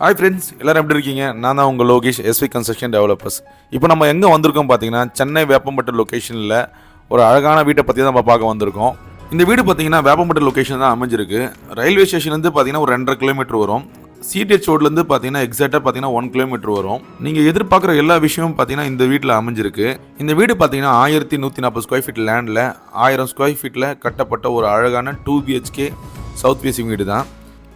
Hi friends எல்லோரும் எப்படி இருக்கீங்க? நான் தான் உங்கள் லோகேஷ் எஸ்வி கன்ஸ்ட்ரக்ஷன் டெவலப்பர்ஸ் இப்போ நம்ம எங்கே வந்திருக்கோம் பார்த்தீங்கன்னா சென்னை வேப்பம்பட்டு லொக்கேஷனில் ஒரு அழகான வீட்டை பற்றி தான் நம்ம பார்க்க வந்திருக்கோம். இந்த வீடு பார்த்தீங்கன்னா வேப்பம்பட்டு லொக்கேஷன் தான் அமைஞ்சிருக்கு. ரயில்வே ஸ்டேஷன்லேருந்து பார்த்தீங்கன்னா ஒரு ரெண்டரை கிலோமீட்டர் வரும். சிடிஹெச் ரோட்லேருந்து பார்த்தீங்கன்னா எக்ஸாக்டாக பார்த்தீங்கன்னா ஒன் கிலோமீட்டர் வரும். நீங்கள் எதிர்பார்க்குற எல்லா விஷயமும் பார்த்தீங்கன்னா இந்த வீட்டில் அமைஞ்சிருக்கு. இந்த வீடு பார்த்தீங்கன்னா ஆயிரத்தி நூற்றி நாற்பது ஸ்கொயர் ஃபீட் லேண்டில் ஆயிரம் ஸ்கொயர் ஃபீட்டில் கட்டப்பட்ட ஒரு அழகான டூ பிஹெச்கே சவுத் பேசிங் வீடு தான்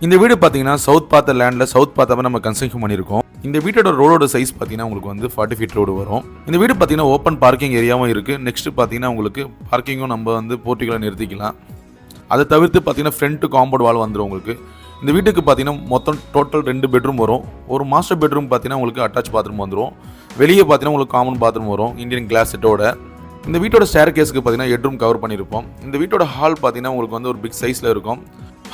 இந்த வீடு பார்த்தீங்கன்னா சவுத் பார்த்த லேண்டில் சவுத் பார்த்த நம்ம கன்ஸ்ட்ரக்ஷன் பண்ணியிருக்கோம். இந்த வீட்டோட ரோடோட சைஸ் பார்த்தீங்கன்னா உங்களுக்கு வந்து ஃபார்ட்டி ஃபீட் ரோடு வரும். இந்த வீடு பார்த்தீங்கன்னா ஓப்பன் பார்க்கிங் ஏரியாவும் இருக்குது நெக்ஸ்ட் பார்த்தீங்கன்னா உங்களுக்கு பார்க்கிங்கும் நம்ம வந்து போர்ட்டிகளை நிறுத்திக்கலாம். அதை தவிர்த்து பார்த்தீங்கன்னா ஃப்ரண்ட்டு காம்பவுண்ட் வால் வந்துடும் உங்களுக்கு. இந்த வீட்டுக்கு பார்த்தீங்கன்னா மொத்தம் டோட்டல் ரெண்டு பெட்ரூம் வரும். ஒரு மாஸ்டர் பெட்ரூம் பார்த்தீங்கன்னா உங்களுக்கு அட்டாச் பாத்ரூம் வந்துடும் வெளியே பார்த்தீங்கன்னா உங்களுக்கு காமன் பாத்ரூம் வரும். இந்தியன் கிளாஸ் செட்டோட இந்த வீட்டோட ஸ்டேர் கேஸுக்கு பார்த்தீங்கன்னா ஹெட்ரூம் கவர் பண்ணியிருப்போம். இந்த வீட்டோட ஹால் பார்த்தீங்கன்னா உங்களுக்கு வந்து ஒரு பிக் சைஸில் இருக்கும்.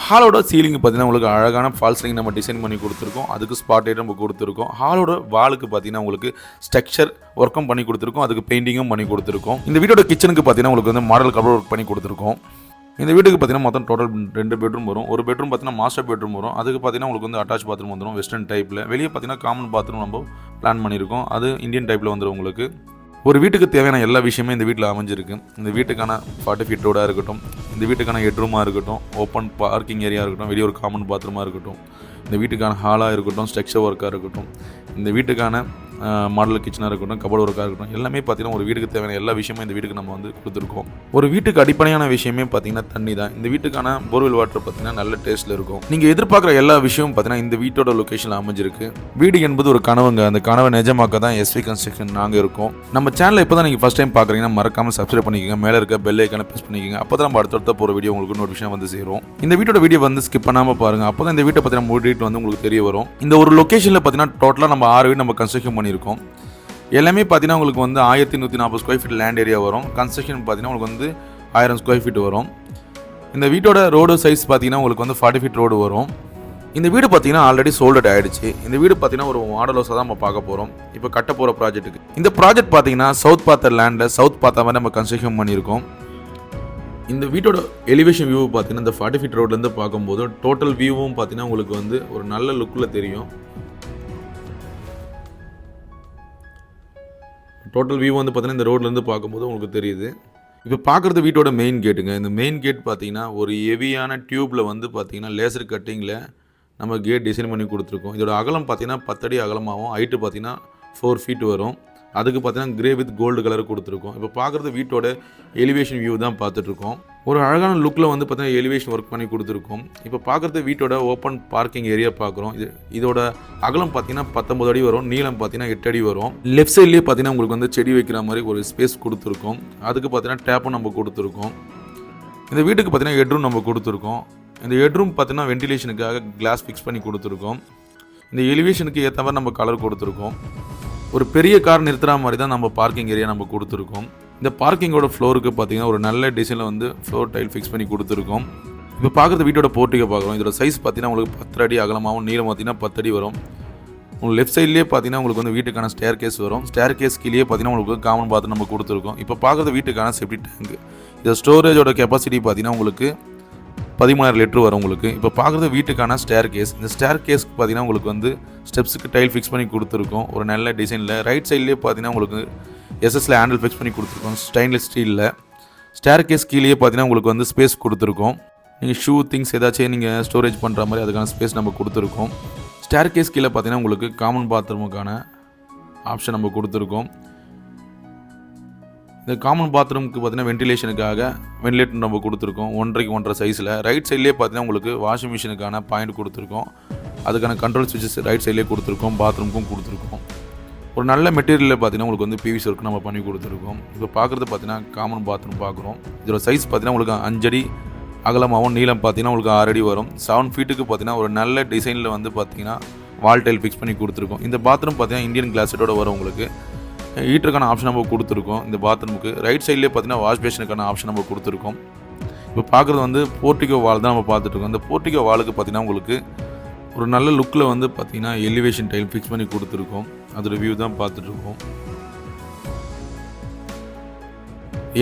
ஹாலோட சீலிங் பார்த்தீங்கன்னா உங்களுக்கு அழகான ஃபால்ஸ் நம்ம டிசைன் பண்ணி கொடுத்துருக்கோம். அதுக்கு ஸ்பாட் ஐட்டம் நம்ம கொடுத்துருக்கோம். ஹாலோட வாலுக்கு பார்த்தீங்கன்னா உங்களுக்கு ஸ்ட்ரக்சர் ஒர்க்கும் பண்ணி கொடுத்துருக்கோம். அதுக்கு பெயிண்டிங்கும் பண்ணி கொடுத்துருக்கோம். இந்த வீட்டோட கிச்சனுக்கு பார்த்தீங்கன்னா உங்களுக்கு வந்து மாடல் கவர் ஒர்க் பண்ணி கொடுத்துருக்கோம். இந்த வீட்டுக்கு பார்த்தீங்கன்னா மொத்தம் டோட்டல் ரெண்டு பெட்ரூம் வரும். ஒரு பெட்ரூம் பார்த்தீங்கன்னா மாஸ்டர் பெட்ரூம் வரும். அதுக்கு பார்த்தீங்கன்னா உங்களுக்கு வந்து அட்டாச் பாத்ரூம் வந்துடும் வெஸ்டர்ன் டைப்பில் வெளியே பார்த்தீங்கன்னா காமன் பாத்ரூம் நம்ம பிளான் பண்ணியிருக்கோம். அது இந்தியன் டைப்பில் வந்துடும் உங்களுக்கு. ஒரு வீட்டுக்கு தேவையான எல்லா விஷயமே இந்த வீட்டில் அமைஞ்சிருக்கு. இந்த வீட்டுக்கான ஃபார்ட்டி ஃபீட் ரோடாக இருக்கட்டும் இந்த வீட்டுக்கான ஹெட்ரூமாக இருக்கட்டும் ஓப்பன் பார்க்கிங் ஏரியா இருக்கட்டும் வெளியே ஒரு காமன் பாத்ரூமாக இருக்கட்டும் இந்த வீட்டுக்கான ஹாலாக இருக்கட்டும் ஸ்ட்ரக்சர் ஒர்க்காக இருக்கட்டும் இந்த வீட்டுக்கான மாடல் கிச்சனாக இருக்கட்டும் கபோர்டு ஒர்க்காக இருக்கட்டும் எல்லாமே பார்த்தீங்கன்னா ஒரு வீட்டுக்கு தேவையான எல்லா விஷயமும் இந்த வீட்டுக்கு நம்ம வந்து கொடுத்துருக்கோம். ஒரு வீட்டுக்கு அடிப்படையான விஷயமே பார்த்தீங்கன்னா தண்ணி தான். இந்த வீட்டுக்கான போர்வெல் வாட்டர் பார்த்தீங்கன்னா நல்ல டேஸ்ட்டில் இருக்கும். நீங்கள் எதிர்பார்க்குற எல்லா விஷயமும் பார்த்தீங்கன்னா இந்த வீட்டோட லொக்கேஷனில் அமைஞ்சிருக்கு. வீடு என்பது ஒரு கனவுங்க. அந்த கனவை நிஜமாக்க தான் எஸ்வி கன்ஸ்ட்ரக்ஷன் நாங்கள் இருக்கோம். நம்ம சேனலில் இப்போ தான் நீங்கள் ஃபஸ்ட் டைம் பார்க்குறீங்கன்னா மறக்காமல் சப்ஸ்கிரைப் பண்ணிக்கோங்க. மேலே இருக்க பெல் ஐக்கான ப்ரெஸ் பண்ணிக்கோங்க. அப்போ தான் நம்ம அடுத்தடுத்த போகிற வீடியோ உங்களுக்கு ஒரு விஷயம் வந்து சேரும். இந்த வீட்டோட வீடியோ வந்து ஸ்கிப் பண்ணாமல் பாருங்கள் அப்போ தான் இந்த வீட்டை பற்றின மூடிட்டு வந்து உங்களுக்கு தெரிய வரும். இந்த ஒரு லொக்கேஷனில் பார்த்தீங்கன்னா டோட்டலாக நம்ம ஆறு வீடு நம்ம கன்ஸ்ட்ரக்ஷன் பண்ணியிருக்கோம். எல்லாமே பார்த்தீங்கன்னா உங்களுக்கு வந்து ஆயிரத்தி நூற்றி நாற்பது ஸ்கொயர் ஃபீட் லேண்ட் ஏரியா வரும். கன்ஸ்ட்ரக்ஷன் பார்த்தீங்கன்னா உங்களுக்கு வந்து ஆயிரம் ஸ்கொயர் ஃபீட் வரும். இந்த வீட்டோட ரோடு சைஸ் பார்த்தீங்கன்னா உங்களுக்கு வந்து ஃபார்ட்டி ஃபீட் ரோடு வரும். இந்த வீடு பார்த்தீங்கன்னா ஆல்ரெடி சோல்டட் ஆகிடுச்சு இந்த வீடு பார்த்தீங்கன்னா ஒரு மாடல் ஹவுஸாக தான் நம்ம பார்க்க போகிறோம் இப்போ கட்ட போகிற ப்ராஜெக்ட்டுக்கு இந்த ப்ராஜெக்ட் பார்த்தீங்கன்னா சவுத் பார்த்த லேண்டில் சவுத் பார்த்த மாதிரி நம்ம கன்ஸ்ட்ரக்ஷன் பண்ணியிருக்கோம். இந்த வீட்டோட எலிவேஷன் வியூ பார்த்தீங்கன்னா இந்த ஃபார்ட்டி ஃபீட் ரோட்லேருந்து பார்க்கும்போது டோட்டல் வியூவும் பார்த்தீங்கன்னா உங்களுக்கு வந்து ஒரு நல்ல லுக்கில் தெரியும். டோட்டல் வியூ வந்து பார்த்தீங்கன்னா இந்த ரோட்லேருந்து பார்க்கும்போது உங்களுக்கு தெரியுது. இப்போ பார்க்குறது வீட்டோட மெயின் கேட்டுங்க இந்த மெயின் கேட் பார்த்தீங்கன்னா ஒரு ஹெவியான டியூப்பில் வந்து பார்த்தீங்கன்னா லேசர் கட்டிங்கில் நம்ம கேட் டிசைன் பண்ணி கொடுத்துருக்கோம். இதோட அகலம் பார்த்தீங்கன்னா பத்தடி அகலமாகவும் ஹைட்டு பார்த்தீங்கன்னா ஃபோர் ஃபீட் வரும். அதுக்கு பார்த்தீங்கன்னா கிரே வித் கோல்டு கலர் கொடுத்துருக்கோம். இப்போ பார்க்குறது வீட்டோட எலிவேஷன் வியூ தான் பார்த்துட்ருக்கோம் ஒரு அழகான லுக்கில் வந்து பார்த்தீங்கன்னா எலிவேஷன் ஒர்க் பண்ணி கொடுத்துருக்கோம். இப்போ பார்க்குறது வீட்டோட ஓப்பன் பார்க்கிங் ஏரியா பார்க்குறோம். இது இதோட அகலம் பார்த்தீங்கன்னா பத்தொம்பது அடி வரும். நீளம் பார்த்தீங்கன்னா எட்டு அடி வரும். லெஃப்ட் சைட்லேயே பார்த்தீங்கன்னா உங்களுக்கு வந்து செடி வைக்கிற மாதிரி ஒரு ஸ்பேஸ் கொடுத்துருக்கோம். அதுக்கு பார்த்தீங்கன்னா டேப்பும் நம்ம கொடுத்துருக்கோம். இந்த வீட்டுக்கு பார்த்தீங்கன்னா ஹெட்ரூம் நம்ம கொடுத்துருக்கோம். இந்த ஹெட்ரூம் பார்த்தீங்கன்னா வென்டிலேஷனுக்காக கிளாஸ் ஃபிக்ஸ் பண்ணி கொடுத்துருக்கோம். இந்த எலிவேஷனுக்கு ஏற்ற மாதிரி நம்ம கலர் கொடுத்துருக்கோம். ஒரு பெரிய கார் நிறுத்துகிற மாதிரி தான் நம்ம பார்க்கிங் ஏரியா நம்ம கொடுத்துருக்கோம். இந்த பார்க்கிங்கோட ஃப்ளோருக்கு பார்த்தீங்கன்னா ஒரு நல்ல டிசைனில் வந்து ஃப்ளோர் டைல் ஃபிக்ஸ் பண்ணி கொடுத்துருக்கோம். இப்போ பார்க்குறது வீட்டோட போர்ட்டிகை பார்க்குறோம். இதோட சைஸ் பார்த்தீங்கன்னா உங்களுக்கு பத்து அடி அகலமாகவும் நீளம் பார்த்தீங்கன்னா பத்து அடி வரும். உங்களுக்கு லெஃப்ட் சைட்லேயே பார்த்தீங்கன்னா உங்களுக்கு வந்து வீட்டுக்கான ஸ்டேர் கேஸ் வரும். ஸ்டேர் கேஸ் கீழே பார்த்தீங்கன்னா உங்களுக்கு காமன் பாத்ரூம் நம்ம கொடுத்துருக்கோம். இப்போ பார்க்குறது வீட்டுக்கான செப்டி டேங்க் இந்த ஸ்டோரேஜோட கெப்பாசிட்டி பார்த்தீங்கன்னா உங்களுக்கு பதிமூணாயிரம் லிட்டர் வரும் உங்களுக்கு. இப்போ பார்க்குறது வீட்டுக்கான ஸ்டேர் கேஸ் இந்த ஸ்டேர் கேஸ்க்கு பார்த்தீங்கன்னா உங்களுக்கு வந்து ஸ்டெப்ஸுக்கு டைல் ஃபிக்ஸ் பண்ணி கொடுத்துருக்கோம். ஒரு நல்ல டிசைனில் ரைட் சைட்லேயே பார்த்தீங்கன்னா உங்களுக்கு எஸ்எஸ்ல ஹேண்டில் ஃபிக்ஸ் பண்ணி கொடுத்துருக்கோம். ஸ்டைன்லெஸ் ஸ்டீலில் ஸ்டேர் கேஸ் கீழேயே பார்த்தீங்கன்னா உங்களுக்கு வந்து ஸ்பேஸ் கொடுத்துருக்கோம். நீங்கள் ஷூ திங்ஸ் ஏதாச்சும் நீங்கள் ஸ்டோரேஜ் பண்ணுற மாதிரி அதுக்கான ஸ்பேஸ் நம்ம கொடுத்துருக்கோம். ஸ்டேர் கேஸ் கீழே பார்த்தீங்கன்னா உங்களுக்கு காமன் பாத்ரூமுக்கான ஆப்ஷன் நம்ம கொடுத்துருக்கோம். இந்த காமன் பாத்ரூமுக்கு பார்த்தீங்கன்னா வென்டிலேஷனுக்காக வென்டிலேட்டர் நம்ம கொடுத்துருக்கோம். ஒன்றரைக்கு ஒன்றரை சைஸில் ரைட் சைட்லேயே பார்த்தீங்கன்னா உங்களுக்கு வாஷிங் மிஷினுக்கான பாயிண்ட் கொடுத்துருக்கோம். அதுக்கான கண்ட்ரோல் சுவிச்சஸ் ரைட் சைட்லேயே கொடுத்துருக்கோம். பாத்ரூமுக்கும் கொடுத்துருக்கோம். ஒரு நல்ல மெட்டீரியலில் பார்த்தீங்கன்னா உங்களுக்கு வந்து பிவிசி ஒர்க் நம்ம பண்ணி கொடுத்துருக்கோம். இப்போ பார்க்குறது பார்த்தீங்கன்னா காமன் பாத்ரூம் பார்க்குறோம். இதோட சைஸ் பார்த்தீங்கன்னா உங்களுக்கு அஞ்சடி அகலமாகவும் நீளம் பார்த்தீங்கன்னா உங்களுக்கு ஆறடி வரும். செவன் ஃபீட்டுக்கு பார்த்தீங்கன்னா ஒரு நல்ல டிசைனில் வந்து பார்த்தீங்கன்னா வால் டைல் ஃபிக்ஸ் பண்ணி கொடுத்துருக்கோம். இந்த பாத்ரூம் பார்த்தீங்கன்னா இந்தியன் கிளாஸோட வரும் உங்களுக்கு. ஹீட்டருக்கான ஆப்ஷன் நம்ம கொடுத்துருக்கோம். இந்த பாத்ரூமுக்கு ரைட் சைட்லேயே பார்த்தீங்கன்னா வாஷ் பேஷனுக்கான ஆப்ஷன் நம்ம கொடுத்துருக்கோம். இப்போ பார்க்குறது வந்து போர்ட்டிகோ வால் தான் நம்ம பார்த்துட்ருக்கோம் இந்த போர்ட்டிகோ வாலுக்கு பார்த்தீங்கன்னா உங்களுக்கு ஒரு நல்ல லுக்கில் வந்து பார்த்தீங்கன்னா எலிவேஷன் டைல் ஃபிக்ஸ் பண்ணி கொடுத்துருக்கோம். அதோட வியூ தான் பார்த்துட்ருக்கோம்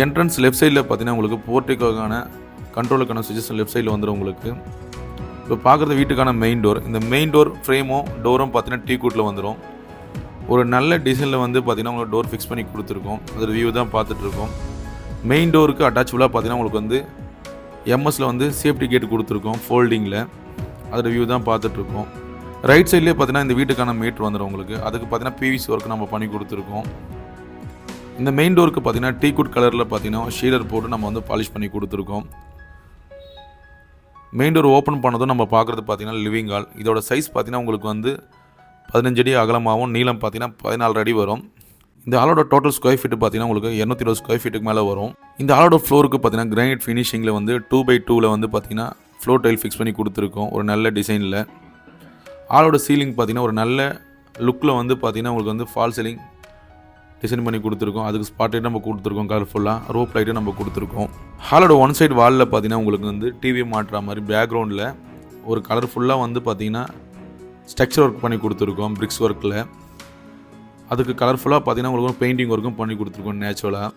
என்ட்ரன்ஸ் லெஃப்ட் சைடில் பார்த்தீங்கன்னா உங்களுக்கு போர்ட்டிகோக்கான கண்ட்ரோலுக்கான சுவிச்சஸ் லெஃப்ட் சைடில் வந்துடும் உங்களுக்கு. இப்போ பார்க்குறது வீட்டுக்கான மெயின் டோர் இந்த மெயின் டோர் ஃப்ரேமும் டோரும் பார்த்தீங்கன்னா டீ கூட்டில் வந்துடும் ஒரு நல்ல டிசைனில் வந்து பார்த்திங்கன்னா உங்களுக்கு டோர் ஃபிக்ஸ் பண்ணி கொடுத்துருக்கோம். அதோட வியூ தான் பார்த்துட்ருக்கோம் மெயின் டோருக்கு அட்டாச்சபுளாக பார்த்தீங்கன்னா உங்களுக்கு வந்து எம்எஸில் வந்து சேஃப்டி கேட் கொடுத்துருக்கோம் ஃபோல்டிங்கில் அதோட வியூ தான் பார்த்துட்ருக்கோம் ரைட் சைட்லேயே பார்த்தீங்கன்னா இந்த வீட்டுக்கான மீட்ரு வந்துடும் உங்களுக்கு. அதுக்கு பார்த்தீங்கன்னா பிவிசி ஒர்க் நம்ம பண்ணி கொடுத்துருக்கோம். இந்த மெயின் டோருக்கு பார்த்தீங்கன்னா டீ குட் கலரில் பார்த்தீங்கன்னா ஷீலர் போட்டு நம்ம வந்து பாலிஷ் பண்ணி கொடுத்துருக்கோம். மெயின் டோர் ஓப்பன் பண்ணதும் நம்ம பார்க்குறது பார்த்தீங்கன்னா லிவிங் ஹால் இதோட சைஸ் பார்த்தீங்கன்னா உங்களுக்கு வந்து பதினஞ்சு அடி அகலமாகவும் நீளம் பார்த்தீங்கன்னா பதினாலு அடி வரும். இந்த ஆளோட டோட்டல் ஸ்கொயர் ஃபீட் பார்த்தீங்கன்னா உங்களுக்கு இரநூத்தி இருபது ஸ்கொயர் ஃபீட்டுக்கு மேலே வரும். இந்த ஆளோட ஃப்ளோருக்கு பார்த்தீங்கன்னா கிரானைட் ஃபினிஷிங்கில் வந்து டூ பை டூவில் வந்து பார்த்தீங்கன்னா ஃப்ளோர் டைல் ஃபிக்ஸ் பண்ணி கொடுத்துருக்கோம் ஒரு நல்ல டிசைனில் ஆளோட சீலிங் பார்த்தீங்கன்னா ஒரு நல்ல லுக்கில் வந்து பார்த்தீங்கன்னா உங்களுக்கு வந்து ஃபால் சீலிங் டிசைன் பண்ணி கொடுத்துருக்கோம். அதுக்கு ஸ்பாட் லைட் நம்ம கொடுத்துருக்கோம் கலர்ஃபுல்லாக ரோப் லைட்டும் நம்ம கொடுத்துருக்கோம். ஹாலோட ஒன் சைடு வாலில் பார்த்தீங்கன்னா உங்களுக்கு வந்து டிவி மாட்டுற மாதிரி பேக்ரவுண்டில் ஒரு கலர்ஃபுல்லாக வந்து பார்த்தீங்கன்னா ஸ்ட்ரக்சர் ஒர்க் பண்ணி கொடுத்துருக்கோம் பிரிக்ஸ் ஒர்க்கில் அதுக்கு கலர்ஃபுல்லாக பார்த்தீங்கன்னா உங்களுக்கு பெயிண்டிங் ஒர்க்கும் பண்ணி கொடுத்துருக்கோம் நேச்சுரலாக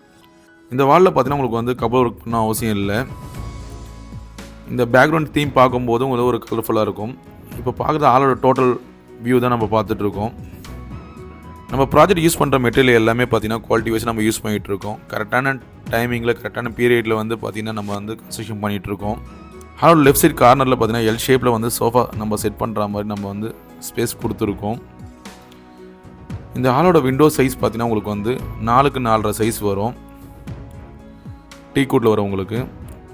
இந்த வாலில் பார்த்தீங்கன்னா உங்களுக்கு வந்து கபல் ஒர்க் பண்ண அவசியம் இல்லை. இந்த பேக்ரவுண்ட் தீம் பார்க்கும்போது உங்களுக்கு ஒரு கலர்ஃபுல்லாக இருக்கும். இப்போ பார்க்குற ஆளோட டோட்டல் வியூ தான் நம்ம பார்த்துட்ருக்கோம் நம்ம ப்ராஜெக்ட் யூஸ் பண்ணுற மெட்டீரியல் எல்லாமே பார்த்தீங்கன்னா குவாலிட்டி வைஸ் நம்ம யூஸ் பண்ணிகிட்டு இருக்கோம். கரெக்டான டைமிங்கில் கரெக்டான பீரியடில் வந்து பார்த்திங்கன்னா நம்ம வந்து கன்ஸ்ட்ரக்ஷன் பண்ணிகிட்டு இருக்கோம் ஹாலோட லெஃப்ட் சைட் கார்னரில் பார்த்தீங்கன்னா எல் ஷேப்பில் வந்து சோஃபா நம்ம செட் பண்ணுற மாதிரி நம்ம வந்து ஸ்பேஸ் கொடுத்துருக்கோம். இந்த ஹாலோட விண்டோ சைஸ் பார்த்தீங்கன்னா உங்களுக்கு வந்து நாலுக்கு நாலரை சைஸ் வரும். டீ கூட்டில் வரும் உங்களுக்கு.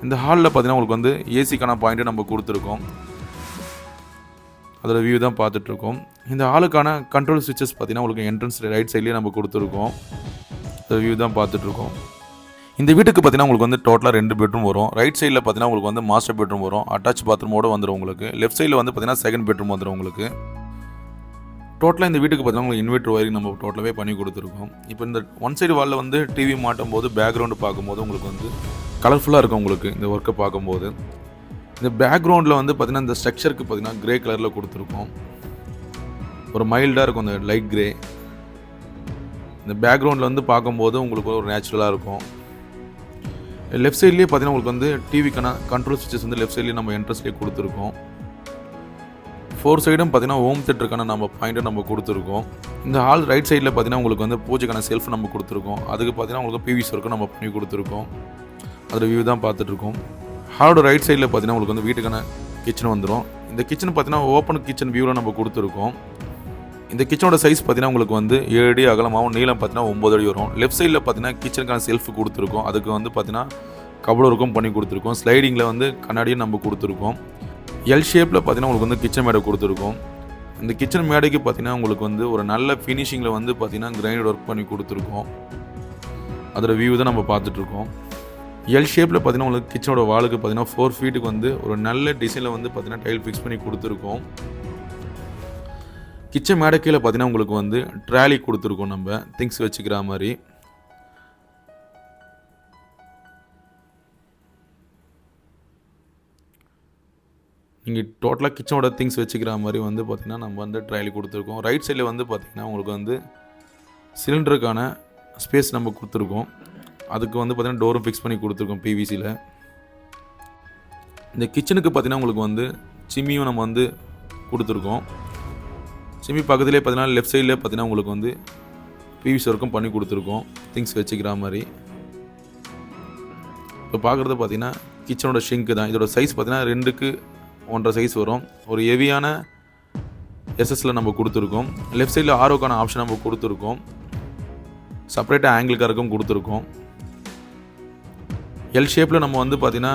இந்த ஹாலில் பார்த்தீங்கன்னா உங்களுக்கு வந்து ஏசிக்கான பாயிண்ட்டு நம்ம கொடுத்துருக்கோம். அதோட வியூ தான் பார்த்துட்ருக்கோம் இந்த ஹாலுக்கான கண்ட்ரோல் சுவிச்சஸ் பார்த்தீங்கன்னா உங்களுக்கு என்ட்ரன்ஸ் ரைட் சைட்லேயே நம்ம கொடுத்துருக்கோம். அந்த வியூ தான் பார்த்துட்ருக்கோம் இந்த வீட்டுக்கு பார்த்தீங்கன்னா உங்களுக்கு வந்து டோட்டலாக ரெண்டு பெட்ரூம் வரும். ரைட் சைடில் பார்த்தீங்கன்னா உங்களுக்கு வந்து மாஸ்டர் பெட்ரூம் வரும். அட்டாச் பாத்ரூமோடு வந்துடும் உங்களுக்கு. லெஃப்ட் சைடில் வந்து பார்த்தீங்கன்னா செகண்ட் பெட்ரூம் வந்துடும் உங்களுக்கு. டோட்டலாக இந்த வீட்டுக்கு பார்த்தீங்கன்னா உங்களுக்கு இன்வெர்டர் ஒயரிங் நம்ம டோட்டலாகவே பண்ணி கொடுத்துருக்கோம். இப்போ இந்த ஒன் சைடு வாலில் வந்து டிவி மாட்டும் போது பேக்ரவுண்டு பார்க்கும்போது உங்களுக்கு வந்து கலர்ஃபுல்லாக இருக்கும் உங்களுக்கு இந்த ஒர்க்கை பார்க்கும்போது. இந்த பேக்ரவுண்டில் வந்து பார்த்தீங்கன்னா இந்த ஸ்ட்ரக்சருக்கு பார்த்தீங்கன்னா க்ரே கலரில் கொடுத்துருக்கோம். ஒரு மைல்டாக இருக்கும் அந்த லைட் க்ரே இந்த பேக்ரவுண்டில் வந்து பார்க்கும்போது உங்களுக்கு ஒரு நேச்சுரலாக இருக்கும். லெஃப்ட் சைட்லேயே பார்த்தீங்கன்னா உங்களுக்கு வந்து டிவிக்கான கண்ட்ரோல் சுவிச்சஸ் வந்து லெஃப்ட் சைட்லேயே நம்ம என்ட்ரன்ஸ்லேயே கொடுத்துருக்கோம். ஃபோர் சைடும் பார்த்தீங்கன்னா ஹோம் தேட்டருக்கான நம்ம பாயிண்ட்டை நம்ம கொடுத்துருக்கோம். இந்த ஹால் ரைட் சைடில் பார்த்தீங்கன்னா உங்களுக்கு வந்து பூஜைக்கான செல்ஃப் நம்ம கொடுத்துருக்கோம். அதுக்கு பார்த்தீங்கன்னா உங்களுக்கு பிவி ஒர்க்கும் நம்ம பண்ணி கொடுத்துருக்கோம். அதோட வியூ தான் பார்த்துட்ருக்கோம் ஹாலோட ரைட் சைடில் பார்த்தீங்கன்னா உங்களுக்கு வந்து வீட்டுக்கான கிச்சன் வந்துடும் இந்த கிச்சன் பார்த்தீங்கன்னா ஓப்பன் கிச்சன் வியூவில் நம்ம கொடுத்துருக்கோம். இந்த கிச்சனோட சைஸ் பார்த்தீங்கன்னா உங்களுக்கு வந்து ஏழு அடி அகலமாகவும் நீளம் பார்த்தீங்கன்னா ஒம்பது அடி வரும். லெஃப்ட் சைடில் பார்த்தீங்கன்னா கிச்சனுக்கான செல்ஃப் கொடுத்துருக்கோம். அதுக்கு வந்து பார்த்தீங்கன்னா கபோர்டும் பண்ணி கொடுத்துருக்கோம். ஸ்லைடிங்கில் வந்து கண்ணாடியும் நம்ம கொடுத்துருக்கோம். எல் ஷேப்பில் பார்த்தீங்கன்னா உங்களுக்கு வந்து கிச்சன் மேடை கொடுத்துருக்கோம். இந்த கிச்சன் மேடைக்கு பார்த்தீங்கன்னா உங்களுக்கு வந்து ஒரு நல்ல ஃபினிஷிங்கில் வந்து பார்த்தீங்கன்னா கிரைண்ட் ஒர்க் பண்ணி கொடுத்துருக்கோம். அதோட வியூ தான் நம்ம பார்த்துட்ருக்கோம் எல் ஷேப்பில் பார்த்தீங்கன்னா உங்களுக்கு கிச்சனோட வாளுக்கு பார்த்தீங்கன்னா ஃபோர் ஃபீட்டுக்கு வந்து ஒரு நல்ல டிசைனில் வந்து பார்த்தீங்கன்னா டைல் ஃபிக்ஸ் பண்ணி கொடுத்துருக்கோம். கிச்சன் மேடை கீழே பார்த்தீங்கன்னா உங்களுக்கு வந்து ட்ராலி கொடுத்துருக்கோம் நம்ம. திங்ஸ் வச்சுக்கிற மாதிரி. நீங்கள் டோட்டலாக கிச்சனோட திங்ஸ் வச்சுக்கிற மாதிரி வந்து பார்த்திங்கன்னா நம்ம வந்து ட்ரையல் கொடுத்துருக்கோம். ரைட் சைடில் வந்து பார்த்திங்கன்னா உங்களுக்கு வந்து சிலிண்டருக்கான ஸ்பேஸ் நம்ம கொடுத்துருக்கோம். அதுக்கு வந்து பார்த்திங்கன்னா டோரும் ஃபிக்ஸ் பண்ணி கொடுத்துருக்கோம் பிவிசியில் இந்த கிச்சனுக்கு பார்த்திங்கன்னா உங்களுக்கு வந்து சிம்மியும் நம்ம வந்து கொடுத்துருக்கோம். சிம்மி பக்கத்துலேயே பார்த்தீங்கன்னா லெஃப்ட் சைட்லேயே பார்த்தீங்கன்னா உங்களுக்கு வந்து பிவிசி ஒர்க்கும் பண்ணி கொடுத்துருக்கோம். திங்ஸ் வச்சுக்கிற மாதிரி. இப்போ பார்க்குறது பார்த்தீங்கன்னா கிச்சனோட ஷிங்க்கு தான். இதோட சைஸ் பார்த்தீங்கன்னா ரெண்டுக்கு ஒன்றரை சைஸ் வரும். ஒரு ஹெவியான எஸ்எஸில் நம்ம கொடுத்துருக்கோம். லெஃப்ட் சைடில் ஆரோக்கான ஆப்ஷன் நம்ம கொடுத்துருக்கோம். செப்பரேட்டாக ஆங்கிள் காருக்கும் கொடுத்துருக்கோம். எல் ஷேப்பில் நம்ம வந்து பார்த்தீங்கன்னா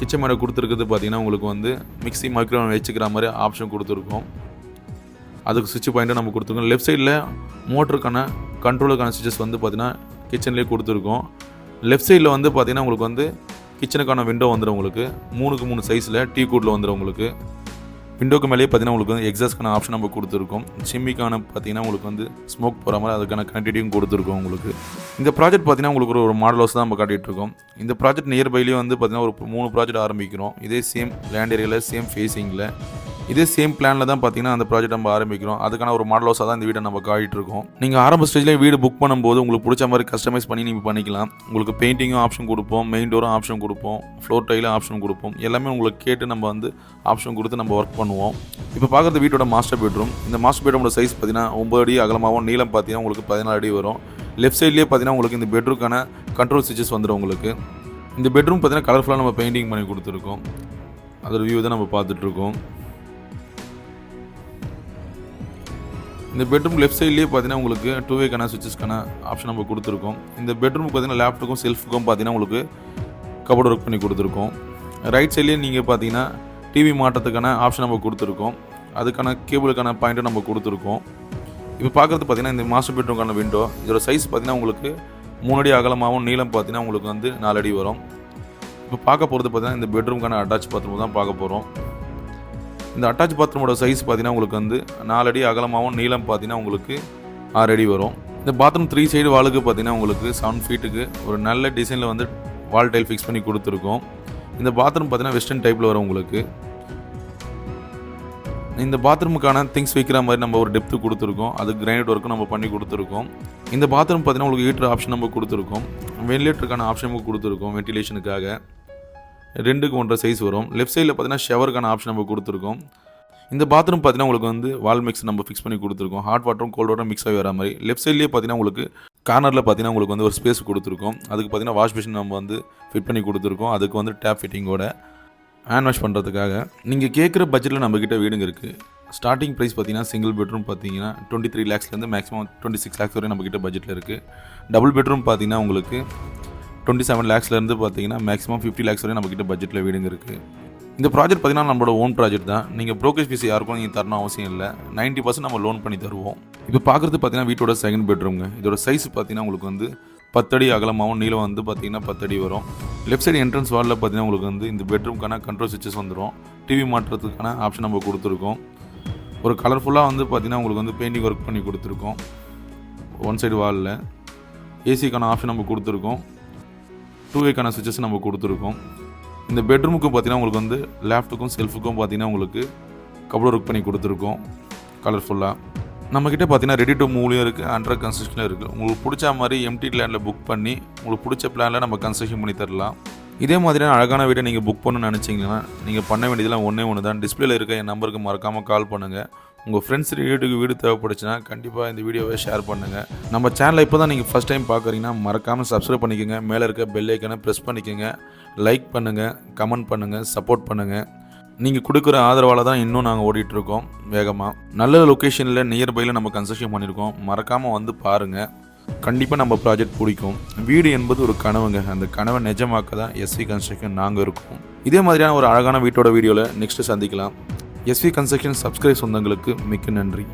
கிச்சன் மேடை கொடுத்துருக்குறது பார்த்தீங்கன்னா உங்களுக்கு வந்து மிக்ஸி மைக்ரோவேவ் வச்சுக்கிற மாதிரி ஆப்ஷன் கொடுத்துருக்கோம். அதுக்கு சுவிட்ச் பாயிண்ட்டை நம்ம கொடுத்துருக்கோம். லெஃப்ட் சைடில் மோட்டருக்கான கண்ட்ரோலுக்கான சுவிச்சஸ் வந்து பார்த்திங்கன்னா கிச்சன்லேயே கொடுத்துருக்கோம். லெஃப்ட் சைடில் வந்து பார்த்திங்கன்னா உங்களுக்கு வந்து கிச்சனுக்கான விண்டோ வந்துடும் உங்களுக்கு. மூணுக்கு மூணு சைஸில் டீ கூட்டில் வந்துடும் உங்களுக்கு. விண்டோக்கு மேலேயே பார்த்தீங்கன்னா உங்களுக்கு வந்து எக்ஸாஸ்க்கான ஆப்ஷன் நம்ம கொடுத்துருக்கோம். சிம்மிக்கான பார்த்தீங்கன்னா உங்களுக்கு வந்து ஸ்மோக் போகிற மாதிரி அதுக்கான கனெக்டிவிட்டியும் கொடுத்துருக்கோம் உங்களுக்கு. இந்த ப்ராஜெக்ட் பார்த்தீங்கன்னா உங்களுக்கு ஒரு ஒரு மாடல் ஹவுஸ் தான் நம்ம காட்டிகிட்டு இருக்கோம். இந்த ப்ராஜெக்ட் நியர்பைலேயே வந்து பார்த்தீங்கன்னா ஒரு மூணு ப்ராஜெக்ட் ஆரம்பிக்கிறோம். இதே சேம் லேண்ட் ஏரியாவில் சேம் ஃபேஸிங்கில் இதே சேம் பிளானில் தான் பார்த்தீங்கன்னா அந்த ப்ராஜெக்ட் நம்ம ஆரம்பிக்கிறோம். அதுக்கான ஒரு மாடல் ஹவுஸாக தான் இந்த வீடை நம்ம காட்டிட்டு இருக்கோம். நீங்கள் ஆரம்ப ஸ்டேஜ்லேயே வீடு புக் பண்ணும்போது உங்களுக்கு பிடிச்ச மாதிரி கஸ்டமைஸ் பண்ணி நீங்கள் பண்ணிக்கலாம். உங்களுக்கு பெயிண்டிங்கும் ஆப்ஷன் கொடுப்போம் மெயின் டோரும் ஆப்ஷன் கொடுப்போம் ஃப்ளோர் டைலும் ஆப்ஷன் கொடுப்போம். எல்லாமே உங்களுக்கு கேட்டு நம்ம வந்து ஆப்ஷன் கொடுத்து நம்ம ஒர்க் பண்ணுவோம். இப்போ பார்க்குறது வீட்டோட மாஸ்டர் பெட்ரூம் இந்த மாஸ்டர் பெட்ரூமோட சைஸ் பார்த்தீங்கன்னா ஒம்பது அடி அகலமாகவும் நீளம் பார்த்தீங்கன்னா உங்களுக்கு பதினாலு அடி வரும். லெஃப்ட் சைட்லேயே பார்த்தீங்கன்னா உங்களுக்கு இந்த பெட்ரூம்க்கான கண்ட்ரோல் ஸ்விட்சஸ் வந்துடும் உங்களுக்கு. இந்த பெட்ரூம் பார்த்தீங்கன்னா கலர்ஃபுல்லாக நம்ம பெயிண்டிங் பண்ணி கொடுத்துருக்கோம். அதோட வியூ தான் நம்ம பார்த்துட்ருக்கோம் இந்த பெட்ரூம் லெஃப்ட் சைட்லேயே பார்த்தீங்கன்னா உங்களுக்கு டூ வேக்கான சுவிச்சஸ்க்கான ஆப்ஷன் நம்ம கொடுத்துருக்கோம். இந்த பெட்ரூமுக்கு பார்த்தீங்கன்னா லேப்டாப்புக்கும் செல்ஃபுக்கும் பார்த்தீங்கன்னா உங்களுக்கு கபோர்ட் ஒர்க் பண்ணி கொடுத்துருக்கோம். ரைட் சைட்லேயே நீங்கள் பார்த்தீங்கன்னா டிவி மாற்றத்துக்கான ஆப்ஷன் நம்ம கொடுத்துருக்கோம். அதுக்கான கேபிளுக்கான பாயிண்ட்டும் நம்ம கொடுத்துருக்கோம். இப்போ பார்க்குறது பார்த்தீங்கன்னா இந்த மாஸ்டர் பெட்ரூம்க்கான விண்டோ இதோட சைஸ் பார்த்தீங்கன்னா உங்களுக்கு மூணு அடி அகலமாகவும் நீளம் பார்த்தீங்கன்னா உங்களுக்கு வந்து நாலு அடி வரும். இப்போ பார்க்க போகிறது பார்த்தீங்கன்னா இந்த பெட்ரூம்க்கான அட்டாச் பாத்ரூம் தான் பார்க்க போகிறோம் இந்த அட்டாச் பாத்ரூமோட சைஸ் பார்த்தீங்கன்னா உங்களுக்கு வந்து நாலடி அகலமாகவும் நீளம் பார்த்தீங்கன்னா உங்களுக்கு ஆறு அடி வரும். இந்த பாத்ரூம் த்ரீ சைடு வாலுக்கு பார்த்தீங்கன்னா உங்களுக்கு செவன் ஃபீட்டுக்கு ஒரு நல்ல டிசைனில் வந்து வால் டைல் ஃபிக்ஸ் பண்ணி கொடுத்துருக்கோம். இந்த பாத்ரூம் பார்த்தீங்கன்னா வெஸ்டர்ன் டைப்பில் வரும் உங்களுக்கு. இந்த பாத்ரூமுக்கான திங்ஸ் வைக்கிற மாதிரி நம்ம ஒரு டெப்த்து கொடுத்துருக்கோம். அது கிரைனைட் ஒர்க்கும் நம்ம பண்ணி கொடுத்துருக்கோம். இந்த பாத்ரூம் பார்த்தீங்கன்னா உங்களுக்கு ஹீட்டர் ஆப்ஷன் நம்ம கொடுத்துருக்கோம். வென்டிலேட்டருக்கான ஆப்ஷன் நம்ம கொடுத்துருக்கோம் வென்டிலேஷனுக்காக ரெண்டுக்கு ஒன்றரை சைஸ் வரும். லெஃப்ட் சைடில் பார்த்தீங்கன்னா ஷவருக்கான ஆப்ஷன் நம்ம கொடுத்துருக்கோம். இந்த பாத்ரூம் பார்த்தீங்கன்னா உங்களுக்கு வந்து வால் மிக்ஸ் நம்ம ஃபிக்ஸ் பண்ணி கொடுத்துருக்கோம். ஹாட் வாட்டரும் கோல்ட் வாட்டரும் மிக்ஸ் ஆகி வர மாதிரி. லெஃப்ட் சைட்லேயே பார்த்தீங்கன்னா உங்களுக்கு கார்னரில் பார்த்தீங்கன்னா உங்களுக்கு வந்து ஒரு ஸ்பேஸ் கொடுத்துருக்கோம். அதுக்கு பார்த்தீங்கன்னா வாஷ் மிஷின் நம்ம வந்து ஃபிட் பண்ணி கொடுத்துருக்கோம். அதுக்கு வந்து டேப் ஃபிட்டிங்கோட ஹேண்ட் வாஷ் பண்ணுறதுக்காக நீங்கள் கேட்குற பட்ஜெட்டில் நம்மக்கிட்ட வீடுங்க இருக்குது ஸ்டார்டிங் ப்ரைஸ் பார்த்தீங்கன்னா சிங்கிள் பெட்ரூம் பார்த்தீங்கன்னா டுவெண்ட்டி த்ரீ லேக்ஸ்லேருந்து மேக்ஸிமம் டுவெண்ட்டி சிக்ஸ் லேக்ஸ் வரையும் நம்மக்கிட்ட பட்ஜெட்டில் இருக்குது டபுள் பெட்ரூம் பார்த்தீங்கன்னா உங்களுக்கு டுவெண்ட்டி செவன் லேக்ஸ்லேருந்து பார்த்தீங்கன்னா மேக்ஸிமம் ஃபிஃப்டி லேக்ஸ் வரையும் நம்மக்கிட்ட பட்ஜெட்டில் வீடுங்க இருக்குது இந்த ப்ராஜெக்ட் பார்த்தீங்கன்னா நம்மளோட ஓன் ப்ராஜெக்ட் தான். நீங்கள் ப்ரோக்கேஜ் ஃபீஸ் யாருக்கும் நீங்கள் தரணும் அவசியம் இல்லை. நைன்ட்டி பர்சன்ட் நம்ம லோன் பண்ணி தருவோம். இப்போ பார்க்குறது பார்த்தீங்கன்னா வீட்டோட செகண்ட் பெட்ரூம்ங்க இதோட சைஸ் பார்த்தீங்கன்னா உங்களுக்கு வந்து பத்தடி அகலமாகவும் நீளம் வந்து பார்த்தீங்கன்னா பத்தடி வரும். லெஃப்ட் சைடு என்ட்ரன்ஸ் வாலில் பார்த்தீங்கன்னா உங்களுக்கு வந்து இந்த பெட்ரூம்க்கான கண்ட்ரோல் சுவிச்சஸ் வந்துடும் டிவி மாற்றுறதுக்கான ஆப்ஷன் நம்ம கொடுத்துருக்கோம். ஒரு கலர்ஃபுல்லாக வந்து பார்த்தீங்கன்னா உங்களுக்கு வந்து பெயிண்டிங் ஒர்க் பண்ணி கொடுத்துருக்கோம். ஒன் சைடு வாலில் ஏசிக்கான ஆப்ஷன் நம்ம கொடுத்துருக்கோம். டூ வேக்கான சுவிச்சஸ் நம்ம கொடுத்துருக்கோம். இந்த பெட்ரூமுக்கு பார்த்தீங்கன்னா உங்களுக்கு வந்து லேப்டுக்கும் செல்ஃபுக்கும் பார்த்தீங்கன்னா உங்களுக்கு கபோர்ட் ஒர்க் பண்ணி கொடுத்துருக்கோம். கலர்ஃபுல்லாக நம்மக்கிட்ட பார்த்தீங்கன்னா ரெடி டு மூவ்லையும் இருக்குது அண்டர் கன்ஸ்ட்ரக்ஷனும் இருக்குது உங்களுக்கு பிடிச்ச மாதிரி எம்டி லேண்டில் புக் பண்ணி உங்களுக்கு பிடிச்ச பிளானில் நம்ம கன்ஸ்ட்ரக்ஷன் பண்ணி தரலாம். இதே மாதிரியான அழகான வீடை நீங்கள் புக் பண்ணணும்னு நினச்சிங்கன்னா நீங்கள் பண்ண வேண்டியதெல்லாம் ஒன்றே ஒன்று தான் டிஸ்பிளேல இருக்க என் நம்பருக்கு மறக்காமல் கால் பண்ணுங்கள் உங்கள் ஃப்ரெண்ட்ஸ் ரிலேட்டிவ் வீடு தேவைப்படுச்சுன்னா கண்டிப்பாக இந்த வீடியோவை ஷேர் பண்ணுங்கள் நம்ம சேனலை இப்போ தான் நீங்கள் ஃபஸ்ட் டைம் பார்க்குறீங்கன்னா மறக்காமல் சப்ஸ்கிரைப் பண்ணிக்கோங்க. மேலே இருக்க பெல் ஐக்கனை ப்ரெஸ் பண்ணிக்கோங்க. லைக் பண்ணுங்கள் கமெண்ட் பண்ணுங்கள் சப்போர்ட் பண்ணுங்கள் நீங்கள் கொடுக்குற ஆதரவால் தான் இன்னும் நாங்கள் ஓடிட்டுருக்கோம் வேகமாக நல்ல லொக்கேஷனில் நியர்பையில் நம்ம கன்ஸ்ட்ரக்ஷன் பண்ணியிருக்கோம் மறக்காமல் வந்து பாருங்கள் கண்டிப்பாக நம்ம ப்ராஜெக்ட் பிடிக்கும். வீடு என்பது ஒரு கனவுங்க. அந்த கனவை நிஜமாக்க தான் எஸ்வி கன்ஸ்ட்ரக்ஷன் நாங்கள் இருக்கோம். இதே மாதிரியான ஒரு அழகான வீட்டோட வீடியோவில் நெக்ஸ்ட்டு சந்திக்கலாம். எஸ்வி கன்ஸ்ட்ரக்ஷன் சப்ஸ்கிரைப் சொந்தங்களுக்கு மிக்க நன்றி.